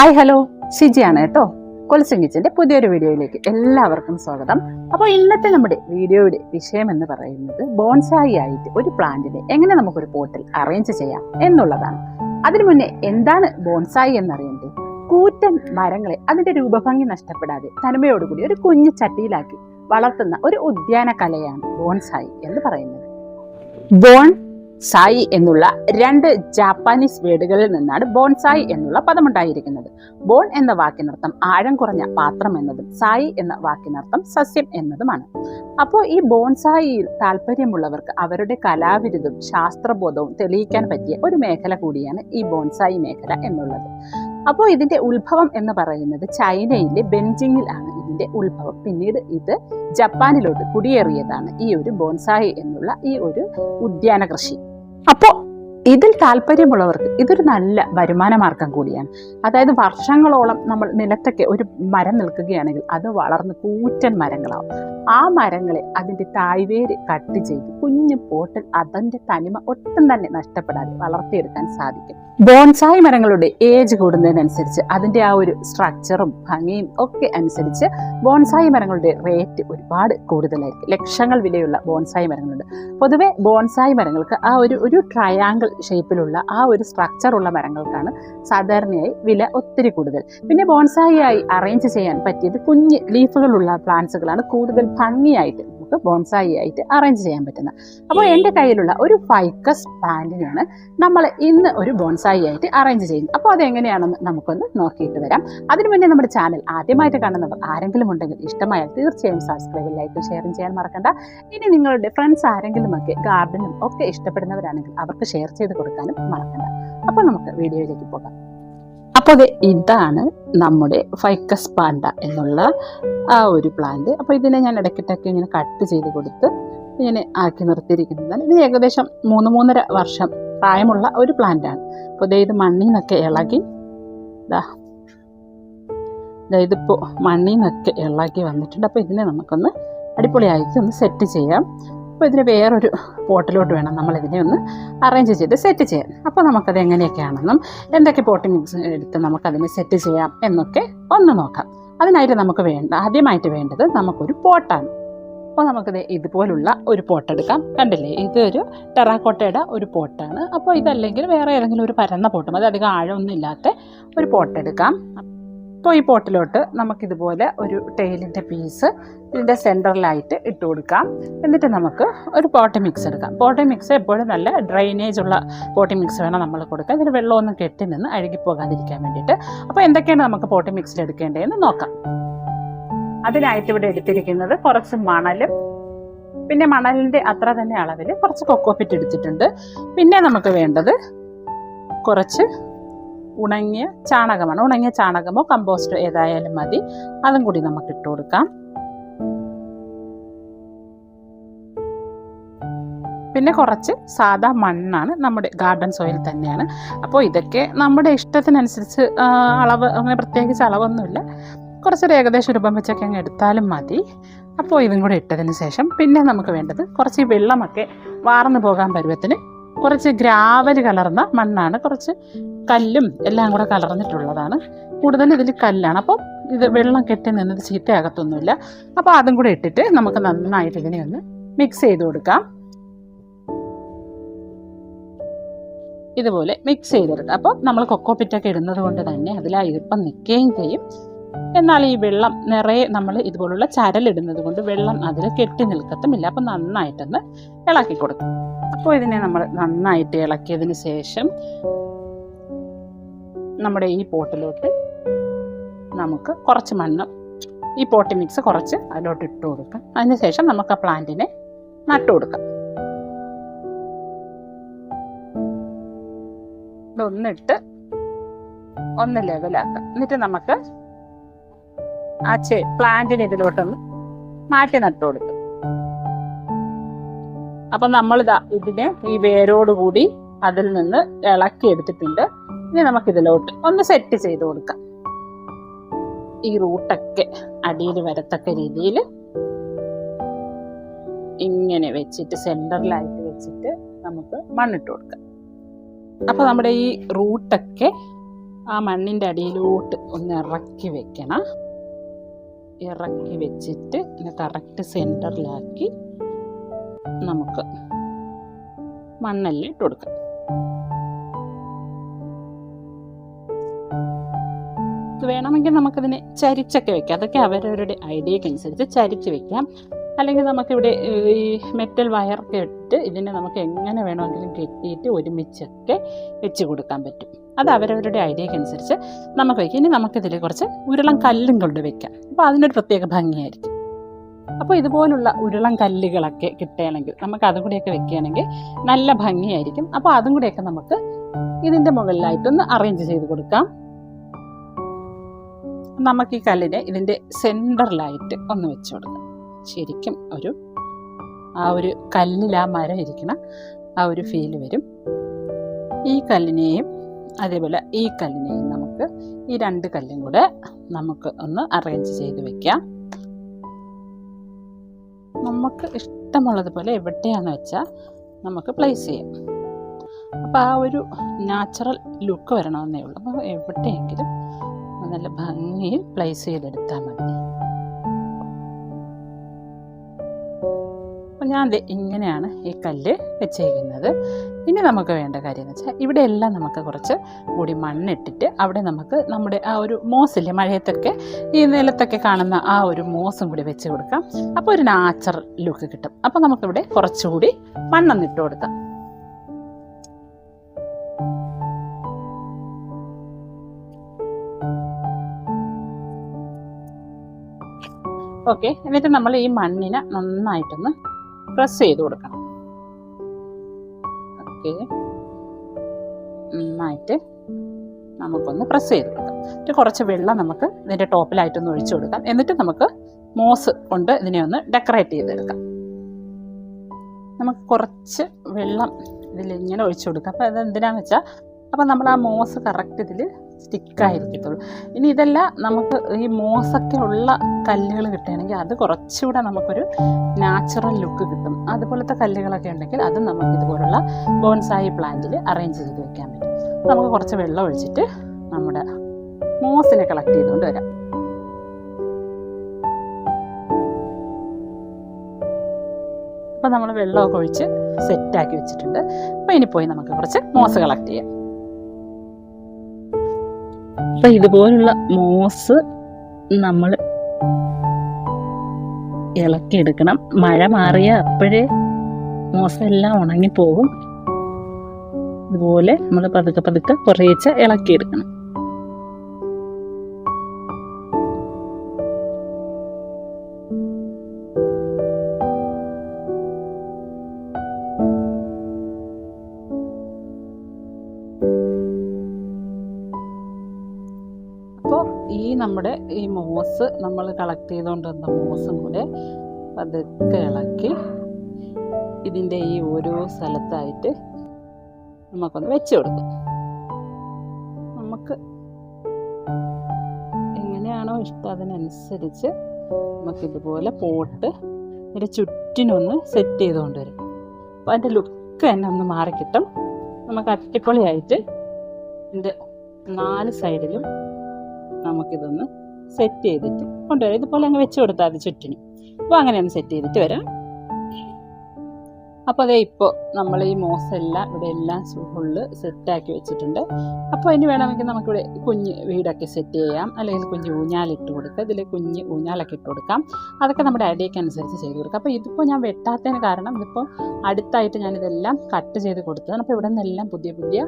Hi hello. ഷിജിയാണ് കേട്ടോ. കിച്ചന്റെ പുതിയൊരു വീഡിയോയിലേക്ക് എല്ലാവർക്കും സ്വാഗതം. അപ്പോൾ ഇന്നത്തെ നമ്മുടെ വീഡിയോയുടെ വിഷയം എന്ന് പറയുന്നത് ബോൺസായി ആയിട്ട് ഒരു പ്ലാന്റിനെ എങ്ങനെ നമുക്കൊരു പോട്ടിൽ അറേഞ്ച് ചെയ്യാം എന്നുള്ളതാണ്. അതിനു മുന്നേ എന്താണ് ബോൺസായി എന്നറിയണ്ടേ? കൂറ്റൻ മരങ്ങളെ അതിന്റെ രൂപഭംഗി നഷ്ടപ്പെടാതെ തനിമയോടുകൂടി ഒരു കുഞ്ഞു ചട്ടിയിലാക്കി വളർത്തുന്ന ഒരു ഉദ്യാന കലയാണ് ബോൺസായി എന്ന് പറയുന്നത്. ബോൺ സായി എന്നുള്ള രണ്ട് ജാപ്പാനീസ് വേർഡുകളിൽ നിന്നാണ് ബോൺസായി എന്നുള്ള പദമുണ്ടായിരിക്കുന്നത്. ബോൺ എന്ന വാക്കിനർത്ഥം ആഴം കുറഞ്ഞ പാത്രം എന്നതും സായി എന്ന വാക്കിനർത്ഥം സസ്യം എന്നതുമാണ്. അപ്പോൾ ഈ ബോൺസായിയിൽ താല്പര്യമുള്ളവർക്ക് അവരുടെ കലാവിരുതും ശാസ്ത്രബോധവും തെളിയിക്കാൻ പറ്റിയ ഒരു മേഖല കൂടിയാണ് ഈ ബോൺസായി മേഖല എന്നുള്ളത്. അപ്പോൾ ഇതിന്റെ ഉത്ഭവം എന്ന് പറയുന്നത് ചൈനയിലെ ബെൻജിങ്ങിലാണ് ഇതിന്റെ ഉത്ഭവം. പിന്നീട് ഇത് ജപ്പാനിലോട്ട് കുടിയേറിയതാണ് ഈ ഒരു ബോൺസായി എന്നുള്ള ഈ ഒരു ഉദ്യാന കൃഷി അപ്പോ ഇതിൽ താല്പര്യമുള്ളവർക്ക് ഇതൊരു നല്ല വരുമാന മാർഗം കൂടിയാണ്. അതായത് വർഷങ്ങളോളം നമ്മൾ നിലത്തൊക്കെ ഒരു മരം നിൽക്കുകയാണെങ്കിൽ അത് വളർന്ന് കൂറ്റൻ മരങ്ങളാവും. ആ മരങ്ങളെ അതിന്റെ തായ്വേര് കട്ട് ചെയ്ത് കുഞ്ഞു പോട്ടിൽ അതിന്റെ തനിമ ഒട്ടും തന്നെ നഷ്ടപ്പെടാതെ വളർത്തിയെടുക്കാൻ സാധിക്കും. ബോൺസായി മരങ്ങളുടെ ഏജ് കൂടുന്നതിനനുസരിച്ച് അതിന്റെ ആ ഒരു സ്ട്രക്ചറും ഭംഗിയും ഒക്കെ അനുസരിച്ച് ബോൺസായി മരങ്ങളുടെ റേറ്റ് ഒരുപാട് കൂടുതലായിരിക്കും. ലക്ഷങ്ങൾ വിലയുള്ള ബോൺസായി മരങ്ങളുണ്ട്. പൊതുവെ ബോൺസായി മരങ്ങൾക്ക് ആ ഒരു ഒരു ട്രയാങ്കിൾ ഷേപ്പിലുള്ള ആ ഒരു സ്ട്രക്ചർ ഉള്ള മരങ്ങൾക്കാണ് സാധാരണയായി വില ഒത്തിരി കൂടുതൽ. പിന്നെ ബോൺസായി അറേഞ്ച് ചെയ്യാൻ പറ്റിയത് കുഞ്ഞ് ലീഫുകളുള്ള പ്ലാന്റ്സുകളാണ് കൂടുതൽ ഭംഗിയായിട്ട് നമുക്ക് ബോൺസായി ആയിട്ട് അറേഞ്ച് ചെയ്യാൻ പറ്റുന്ന അപ്പോൾ എന്റെ കയ്യിലുള്ള ഒരു ഫൈക്കസ് പ്ലാന്റിനാണ് നമ്മൾ ഇന്ന് ഒരു ബോൺസായി ആയിട്ട് അറേഞ്ച് ചെയ്യുന്നത് അപ്പോൾ അതെങ്ങനെയാണെന്ന് നമുക്കൊന്ന് നോക്കിയിട്ട് വരാം. അതിനു മുന്നേ നമ്മുടെ ചാനൽ ആദ്യമായിട്ട് കാണുന്നവർ ആരെങ്കിലും ഉണ്ടെങ്കിൽ ഇഷ്ടമായാൽ തീർച്ചയായും സബ്സ്ക്രൈബ് ലൈക്കും ഷെയറും ചെയ്യാൻ മറക്കണ്ട. ഇനി നിങ്ങളുടെ ഫ്രണ്ട്സ് ആരെങ്കിലും ഒക്കെ ഗാർഡനും ഒക്കെ ഇഷ്ടപ്പെടുന്നവരാണെങ്കിൽ അവർക്ക് ഷെയർ ചെയ്ത് കൊടുക്കാനും മറക്കണ്ട. അപ്പോൾ നമുക്ക് വീഡിയോയിലേക്ക് പോകാം. അപ്പോൾ ഇതാണ് നമ്മുടെ ഫൈക്കസ് പാണ്ട എന്നുള്ള ആ ഒരു പ്ലാന്റ് അപ്പോൾ ഇതിനെ ഞാൻ ഇടയ്ക്കിട്ടൊക്കെ ഇങ്ങനെ കട്ട് ചെയ്ത് കൊടുത്ത് ഇങ്ങനെ ആക്കി നിർത്തിയിരിക്കുന്നതാണ് ഇത് ഏകദേശം മൂന്ന് മൂന്നര വർഷം പ്രായമുള്ള ഒരു പ്ലാന്റാണ് അപ്പോൾ ദേ ഇത് മണ്ണിൽ നിന്നൊക്കെ ഇളകി ഇതാ ഇതിപ്പോൾ മണ്ണിൽ നിന്നൊക്കെ ഇളകി വന്നിട്ടുണ്ട്. അപ്പോൾ ഇതിനെ നമുക്കൊന്ന് അടിപൊളിയായിട്ട് ഒന്ന് സെറ്റ് ചെയ്യാം. അപ്പോൾ ഇതിന് വേറൊരു പോട്ടിലോട്ട് വേണം നമ്മൾ ഇതിനെ ഒന്ന് അറേഞ്ച് ചെയ്ത് സെറ്റ് ചെയ്യാൻ. അപ്പോൾ നമുക്കത് എങ്ങനെയൊക്കെയാണെന്നും എന്തൊക്കെ പോട്ടിംഗ് മിക്സ് എടുത്ത് നമുക്കതിനെ സെറ്റ് ചെയ്യാം എന്നൊക്കെ ഒന്ന് നോക്കാം. അതിനായിട്ട് നമുക്ക് വേണ്ട ആദ്യമായിട്ട് വേണ്ടത് നമുക്കൊരു പോട്ടാണ്. അപ്പോൾ നമുക്കിത് ഇതുപോലുള്ള ഒരു പോട്ട് എടുക്കാം. കണ്ടില്ലേ? ഇതൊരു ടെറാക്കോട്ടയുടെ ഒരു പോട്ടാണ്. അപ്പോൾ ഇതല്ലെങ്കിൽ വേറെ ഏതെങ്കിലും ഒരു പരന്ന പോട്ടും അത് അധികം ആഴമൊന്നും ഇല്ലാത്ത ഒരു പോട്ട് അപ്പോൾ ഈ പോട്ടിലോട്ട് നമുക്കിതുപോലെ ഒരു ടെയിലിന്റെ പീസ് ഇതിന്റെ സെന്ററിലായിട്ട് ഇട്ട് കൊടുക്കാം. എന്നിട്ട് നമുക്ക് ഒരു പോട്ടി മിക്സ് എടുക്കാം. പോട്ടി മിക്സ് എപ്പോഴും നല്ല ഡ്രൈനേജ് ഉള്ള പോട്ടി മിക്സ് വേണം നമ്മൾ കൊടുക്കാൻ. ഇതിന് വെള്ളമൊന്നും കെട്ടി നിന്ന് അഴുകിപ്പോകാതിരിക്കാൻ വേണ്ടിയിട്ട്. അപ്പോൾ എന്തൊക്കെയാണ് നമുക്ക് പോട്ടി മിക്സിൽ എടുക്കേണ്ടതെന്ന് നോക്കാം. അതിനായിട്ട് ഇവിടെ എടുത്തിരിക്കുന്നത് കുറച്ച് മണലും പിന്നെ മണലിന്റെ അത്ര തന്നെ അളവിൽ കുറച്ച് കൊക്കോപ്പിറ്റ് എടുത്തിട്ടുണ്ട്. പിന്നെ നമുക്ക് വേണ്ടത് കുറച്ച് ഉണങ്ങിയ ചാണകമാണ്. ഉണങ്ങിയ ചാണകമോ കമ്പോസ്റ്റോ ഏതായാലും മതി. അതും കൂടി നമുക്ക് ഇട്ട് കൊടുക്കാം. പിന്നെ കുറച്ച് സാധാ മണ്ണാണ് നമ്മുടെ ഗാർഡൻ സോയിൽ തന്നെയാണ്. അപ്പോൾ ഇതൊക്കെ നമ്മുടെ ഇഷ്ടത്തിനനുസരിച്ച് അളവ് അങ്ങനെ പ്രത്യേകിച്ച് അളവൊന്നുമില്ല. കുറച്ചൊരു ഏകദേശം രൂപം വെച്ചൊക്കെ അങ്ങ് എടുത്താലും മതി. അപ്പോൾ ഇതും കൂടെ ഇട്ടതിന് ശേഷം പിന്നെ നമുക്ക് വേണ്ടത് കുറച്ച് വെള്ളമൊക്കെ വാർന്നു പോകാൻ പരുവത്തിന് കുറച്ച് ഗ്രാവൽ കലർന്ന മണ്ണാണ്. കുറച്ച് കല്ലും എല്ലാം കൂടെ കലർന്നിട്ടുള്ളതാണ്. കൂടുതൽ ഇതിൽ കല്ലാണ്. അപ്പോൾ ഇത് വെള്ളം കെട്ടി നിന്നത് ചീത്തയാകത്തൊന്നുമില്ല. അപ്പോൾ അതും കൂടെ ഇട്ടിട്ട് നമുക്ക് നന്നായിട്ട് ഇതിനെ ഒന്ന് മിക്സ് ചെയ്ത് കൊടുക്കാം. ഇതുപോലെ മിക്സ് ചെയ്തെടുക്കാം. അപ്പോൾ നമ്മൾ കൊക്കോ പിറ്റൊക്കെ ഇടുന്നത് കൊണ്ട് തന്നെ അതിൽ ആ ഈർപ്പം നിൽക്കുകയും ചെയ്യും. എന്നാൽ ഈ വെള്ളം നിറയെ നമ്മൾ ഇതുപോലുള്ള ചരലിടുന്നത് കൊണ്ട് വെള്ളം അതിൽ കെട്ടി നിൽക്കത്തുമില്ല. അപ്പം നന്നായിട്ടൊന്ന് ഇളക്കി കൊടുക്കും. അപ്പോൾ ഇതിനെ നമ്മൾ നന്നായിട്ട് ഇളക്കിയതിന് ശേഷം നമ്മുടെ ഈ പോട്ടിലോട്ട് നമുക്ക് കുറച്ച് മണ്ണ് ഈ പോട്ടി മിക്സ് കുറച്ച് അതിലോട്ട് ഇട്ട് കൊടുക്കാം. അതിന് ശേഷം നമുക്ക് ആ പ്ലാന്റിനെ നട്ടു കൊടുക്കാം. ഇതൊന്നിട്ട് ഒന്ന് ലെവലാക്കാം. എന്നിട്ട് നമുക്ക് ആ ചെ പ്ലാന്റിന് ഇതിലോട്ടൊന്ന് മാറ്റി നട്ടു കൊടുക്കും. അപ്പൊ നമ്മളിതാ ഇതിനെ ഈ വേരോട് കൂടി അതിൽ നിന്ന് ഇളക്കി എടുത്തിട്ടുണ്ട്. ഇനി നമുക്ക് ഇതിലോട്ട് ഒന്ന് സെറ്റ് ചെയ്ത് കൊടുക്കാം. ഈ റൂട്ടൊക്കെ അടിയിൽ വരത്തക്ക രീതിയിൽ ഇങ്ങനെ വെച്ചിട്ട് സെന്ററിലായിട്ട് വെച്ചിട്ട് നമുക്ക് മണ്ണിട്ട് കൊടുക്കാം. അപ്പൊ നമ്മുടെ ഈ റൂട്ടൊക്കെ ആ മണ്ണിന്റെ അടിയിലോട്ട് ഒന്ന് ഇറക്കി വെക്കണം. ഇറക്കി വെച്ചിട്ട് കറക്റ്റ് സെന്ററിലാക്കി നമുക്ക് മണ്ണെല്ലാം ഇട്ട് കൊടുക്കാം. വേണമെങ്കിൽ നമുക്കതിനെ ചരിച്ചൊക്കെ വെക്കാം. അതൊക്കെ അവരവരുടെ ഐഡിയക്ക് അനുസരിച്ച് ചരിച്ച് വെക്കാം. അല്ലെങ്കിൽ നമുക്കിവിടെ ഈ മെറ്റൽ വയറൊക്കെ ഇട്ട് ഇതിനെ നമുക്ക് എങ്ങനെ വേണമെങ്കിലും കെട്ടിയിട്ട് ഒരുമിച്ചൊക്കെ വെച്ച് കൊടുക്കാൻ പറ്റും. അത് അവരവരുടെ ഐഡിയക്ക് അനുസരിച്ച് നമുക്ക് വയ്ക്കാം ഇനി നമുക്കിതിൽ കുറച്ച് ഉരുളം കല്ലും കൊണ്ട് വെക്കാം. അപ്പോൾ അതിനൊരു പ്രത്യേക ഭംഗിയായിരിക്കും. അപ്പോൾ ഇതുപോലുള്ള ഉരുളം കല്ലുകളൊക്കെ കിട്ടുകയാണെങ്കിൽ നമുക്ക് അതും കൂടിയൊക്കെ വെക്കുകയാണെങ്കിൽ നല്ല ഭംഗിയായിരിക്കും. അപ്പോൾ അതും കൂടിയൊക്കെ നമുക്ക് ഇതിന്റെ മുകളിലായിട്ടൊന്ന് അറേഞ്ച് ചെയ്ത് കൊടുക്കാം. നമുക്ക് ഈ കല്ലിനെ ഇതിന്റെ സെന്ററിലായിട്ട് ഒന്ന് വെച്ച് കൊടുക്കാം. ശരിക്കും ഒരു ആ ഒരു കല്ലിൽ ആ മരം ഇരിക്കണ ആ ഒരു ഫീൽ വരും. ഈ കല്ലിനെയും അതേപോലെ ഈ കല്ലിനെയും നമുക്ക് ഈ രണ്ട് കല്ലും കൂടെ നമുക്ക് ഒന്ന് അറേഞ്ച് ചെയ്ത് വെക്കാം. നമുക്ക് ഇഷ്ടമുള്ളതുപോലെ എവിടെയാന്ന് വെച്ചാൽ നമുക്ക് പ്ലേസ് ചെയ്യാം. അപ്പോൾ ആ ഒരു നാച്ചുറൽ ലുക്ക് വരണമെന്നേ ഉള്ളൂ. അപ്പോൾ എവിടെയെങ്കിലും നല്ല ഭംഗിയിൽ പ്ലേസ് ചെയ്തെടുത്താൽ മതി. ഞാൻ ഇങ്ങനെയാണ് ഈ കല്ല് വെച്ചേക്കുന്നത്. ഇനി നമുക്ക് വേണ്ട കാര്യം എന്ന് വെച്ചാൽ ഇവിടെ എല്ലാം നമുക്ക് കുറച്ച് കൂടി മണ്ണിട്ടിട്ട് അവിടെ നമുക്ക് നമ്മുടെ ആ ഒരു മോസില്ലേ മഴയത്തൊക്കെ ഈ നിലത്തൊക്കെ കാണുന്ന ആ ഒരു മോസും കൂടി വെച്ച് കൊടുക്കാം. അപ്പോൾ ഒരു നാച്ചുറൽ ലുക്ക് കിട്ടും. അപ്പോൾ നമുക്കിവിടെ കുറച്ചുകൂടി മണ്ണൊന്നിട്ട് കൊടുക്കാം. ഓക്കെ എന്നിട്ട് നമ്മൾ ഈ മണ്ണിനെ നന്നായിട്ടൊന്ന് പ്രസ് ചെയ്ത് കൊടുക്കണം. ഓക്കെ നന്നായിട്ട് നമുക്കൊന്ന് പ്രസ് ചെയ്ത് കൊടുക്കാം. എന്നിട്ട് കുറച്ച് വെള്ളം നമുക്ക് ഇതിന്റെ ടോപ്പിലായിട്ടൊന്ന് ഒഴിച്ചു കൊടുക്കാം. എന്നിട്ട് നമുക്ക് മോസ് കൊണ്ട് ഇതിനെ ഒന്ന് ഡെക്കറേറ്റ് ചെയ്തെടുക്കാം. നമുക്ക് കുറച്ച് വെള്ളം ഇതിലിങ്ങനെ ഒഴിച്ചു കൊടുക്കാം. അപ്പോൾ അത് എന്തിനാന്ന് വെച്ചാൽ അപ്പോൾ നമ്മൾ ആ മോസ് കറക്റ്റ് ഇതിൽ സ്റ്റിക്കായിരിക്കത്തുള്ളൂ. ഇനി ഇതല്ല നമുക്ക് ഈ മോസൊക്കെ ഉള്ള കല്ലുകൾ കിട്ടുകയാണെങ്കിൽ അത് കുറച്ചുകൂടെ നമുക്കൊരു നാച്ചുറൽ ലുക്ക് കിട്ടും. അതുപോലത്തെ കല്ലുകളൊക്കെ ഉണ്ടെങ്കിൽ അത് നമുക്ക് ഇതുപോലുള്ള ബോൺസായി പ്ലാന്റിൽ അറേഞ്ച് ചെയ്ത് വെക്കാൻ പറ്റും. നമുക്ക് കുറച്ച് വെള്ളം ഒഴിച്ചിട്ട് നമ്മുടെ മോസിനെ കളക്ട് ചെയ്തുകൊണ്ട് വരാം. അപ്പോൾ നമ്മൾ വെള്ളമൊക്കെ ഒഴിച്ച് സെറ്റാക്കി വെച്ചിട്ടുണ്ട്. അപ്പോൾ ഇനി പോയി നമുക്ക് കുറച്ച് മോസ് കളക്ട് ചെയ്യാം. അപ്പം ഇതുപോലുള്ള മോസ് നമ്മൾ ഇളക്കിയെടുക്കണം. മഴ മാറിയ അപ്പോഴേ മോസെല്ലാം ഉണങ്ങിപ്പോകും. ഇതുപോലെ നമ്മൾ പതുക്കെ പതുക്കെ കുറേച്ച ഇളക്കിയെടുക്കണം. ഈ നമ്മുടെ ഈ മോസ് നമ്മൾ കളക്ട് ചെയ്തുകൊണ്ടിരുന്ന മോസും കൂടെ പതുക്കെ ഇളക്കി ഇതിന്റെ ഈ ഓരോ സ്ഥലത്തായിട്ട് നമുക്കൊന്ന് വെച്ച് കൊടുക്കും. നമുക്ക് എങ്ങനെയാണോ ഇഷ്ടം അതിനനുസരിച്ച് നമുക്കിതുപോലെ പോട്ട് ഇതിന്റെ ചുറ്റിനൊന്ന് സെറ്റ് ചെയ്തുകൊണ്ട് വരും. അപ്പോൾ അതിന്റെ ലുക്ക് തന്നെ ഒന്ന് മാറിക്കിട്ടും. നമുക്ക് അടിപൊളിയായിട്ട് ഇതിന്റെ നാല് സൈഡിലും നമുക്കിതൊന്ന് സെറ്റ് ചെയ്തിട്ട് കൊണ്ടുവരാം. ഇതുപോലെ അങ്ങ് വെച്ച് കൊടുത്താൽ മതി ചുറ്റിനും. അപ്പോൾ അങ്ങനെ ഒന്ന് സെറ്റ് ചെയ്തിട്ട് വരാം. അപ്പോൾ അതേ ഇപ്പോൾ നമ്മൾ ഈ മോസെല്ലാം ഇവിടെ എല്ലാം ഫുള്ള് സെറ്റാക്കി വെച്ചിട്ടുണ്ട്. അപ്പോൾ അതിന് വേണമെങ്കിൽ നമുക്കിവിടെ കുഞ്ഞ് വീടൊക്കെ സെറ്റ് ചെയ്യാം. അല്ലെങ്കിൽ കുഞ്ഞ് ഊഞ്ഞാലിട്ട് കൊടുക്കുക ഇതിൽ കുഞ്ഞ് ഊഞ്ഞാലൊക്കെ ഇട്ട് കൊടുക്കാം. അതൊക്കെ നമ്മുടെ ഐഡിയക്ക് അനുസരിച്ച് ചെയ്ത് കൊടുക്കാം. അപ്പോൾ ഇതിപ്പോൾ ഞാൻ വെട്ടാത്തതിന് കാരണം ഇതിപ്പോൾ അടുത്തായിട്ട് ഞാനിതെല്ലാം കട്ട് ചെയ്ത് കൊടുത്തതാണ്. അപ്പോൾ ഇവിടെ നിന്നെല്ലാം പുതിയ പുതിയ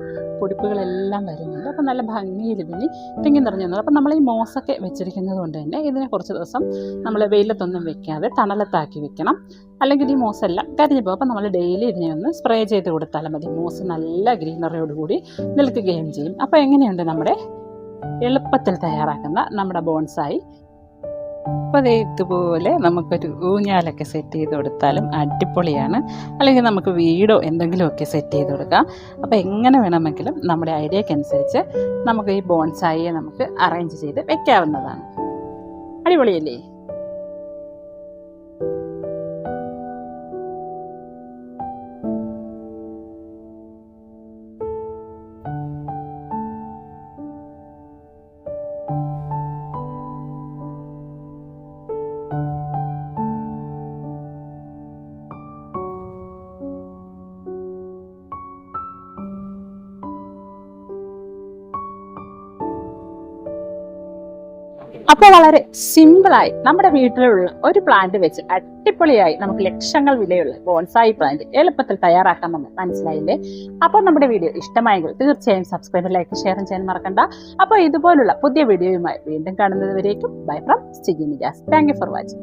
പൊടിപ്പുകളെല്ലാം വരുന്നുണ്ട്. അപ്പോൾ നല്ല ഭംഗിയിൽ ഇതിന് തിങ്ങി നിറഞ്ഞു നിന്നത് അപ്പോൾ നമ്മൾ ഈ മോസൊക്കെ വെച്ചിരിക്കുന്നത് കൊണ്ട് തന്നെ ഇതിനെ കുറച്ച് ദിവസം നമ്മൾ വെയിലത്തൊന്നും വെക്കാതെ തണലത്താക്കി വെക്കണം. അല്ലെങ്കിൽ ഈ മോസെല്ലാം കരിഞ്ഞു പോകും. അപ്പോൾ നമ്മൾ ഡെയിലി ഇതിനെ ഒന്ന് സ്പ്രേ ചെയ്ത് കൊടുത്താൽ മതി. മോസ് നല്ല ഗ്രീനറിയോടുകൂടി നിൽക്കുകയും ചെയ്യും. അപ്പോൾ എങ്ങനെയുണ്ട് നമ്മുടെ എളുപ്പത്തിൽ തയ്യാറാക്കുന്ന നമ്മുടെ ബോൺസായി അപ്പോൾ ഇതുപോലെ നമുക്കൊരു ഊഞ്ഞാലൊക്കെ സെറ്റ് ചെയ്ത് കൊടുത്താലും അടിപൊളിയാണ്. അല്ലെങ്കിൽ നമുക്ക് വീടോ എന്തെങ്കിലുമൊക്കെ സെറ്റ് ചെയ്ത് കൊടുക്കാം. അപ്പോൾ എങ്ങനെ വേണമെങ്കിലും നമ്മുടെ ഐഡിയക്കനുസരിച്ച് നമുക്ക് ഈ ബോൺസായിയെ നമുക്ക് അറേഞ്ച് ചെയ്ത് വെക്കാവുന്നതാണ്. അടിപൊളിയല്ലേ? അപ്പോൾ വളരെ സിമ്പിളായി നമ്മുടെ വീട്ടിലുള്ള ഒരു പ്ലാന്റ് വെച്ച് അടിപൊളിയായി നമുക്ക് ലക്ഷങ്ങൾ വിലയുള്ള ബോൺസായി പ്ലാന്റ് എളുപ്പത്തിൽ തയ്യാറാക്കാൻ നമ്മൾ മനസ്സിലായില്ലേ? അപ്പോൾ നമ്മുടെ വീഡിയോ ഇഷ്ടമായെങ്കിൽ തീർച്ചയായും സബ്സ്ക്രൈബ് ലൈക്ക് ഷെയർ ചെയ്യാൻ മറക്കണ്ട. അപ്പോൾ ഇതുപോലുള്ള പുതിയ വീഡിയോയുമായി വീണ്ടും കാണുന്നത് വരേക്കും bye from Stiji Nijas thank you for watching